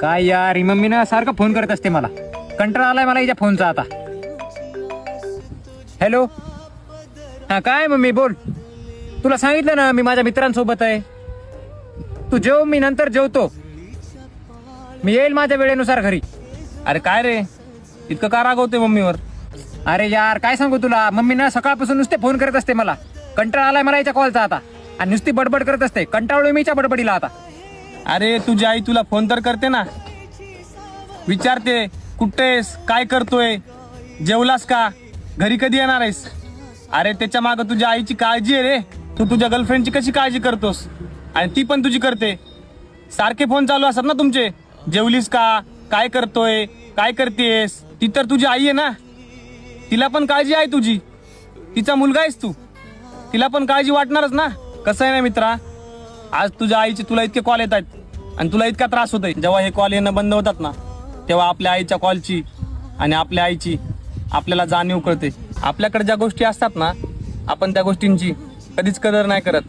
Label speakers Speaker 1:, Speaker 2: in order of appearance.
Speaker 1: काय यार ही मम्मी ना सारखं फोन करत असते मला. कंटाळा आलाय मला हिच्या फोनचा आता. हॅलो हा काय मम्मी बोल. तुला सांगितलं ना मी माझ्या मित्रांसोबत आहे. तू जेव मी नंतर जेवतो. मी येईल माझ्या वेळेनुसार घरी.
Speaker 2: अरे काय रे? इतकं का रागवते मम्मीवर?
Speaker 1: अरे यार काय सांगू तुला? मम्मी ना सकाळपासून नुसते फोन करत असते मला. कंटाळा आलाय मला याच्या कॉलचा आता. आणि नुसती बडबड करत असते. कंटाळलो मीच्या बडबडीला आता.
Speaker 2: अरे तुझी आई तुला फोन तर करते ना. विचारते कुठेस काय करतोय जेवलास का? घरी कधी येणार आहेस? अरे त्याच्या मागं तुझ्या आईची काळजी आहे रे. तू तुझ्या गर्लफ्रेंडची कशी काळजी करतोस? आणि ती पण तुझी करते. सारखे फोन चालू असतात ना तुमचे. जेवलीस का? काय करतोय? काय करतेस? ती तर तुझी आई आहे ना. तिला पण काळजी आहे तुझी. तिचा मुलगा आहेस तू. तिला पण काळजी वाटणारच ना. कसं आहे ना मित्रा? आज तुझ्या आईचे तुला इतके कॉल येत आहेत आणि तुला इतका त्रास होतोय. जेव्हा हे कॉल येणं बंद होतात ना तेव्हा आपल्या आईच्या कॉलची आणि आपल्या आईची आपल्याला जाणीव कळते. आपल्याकडे ज्या गोष्टी असतात ना आपण त्या गोष्टींची कधीच कदर नाही करत.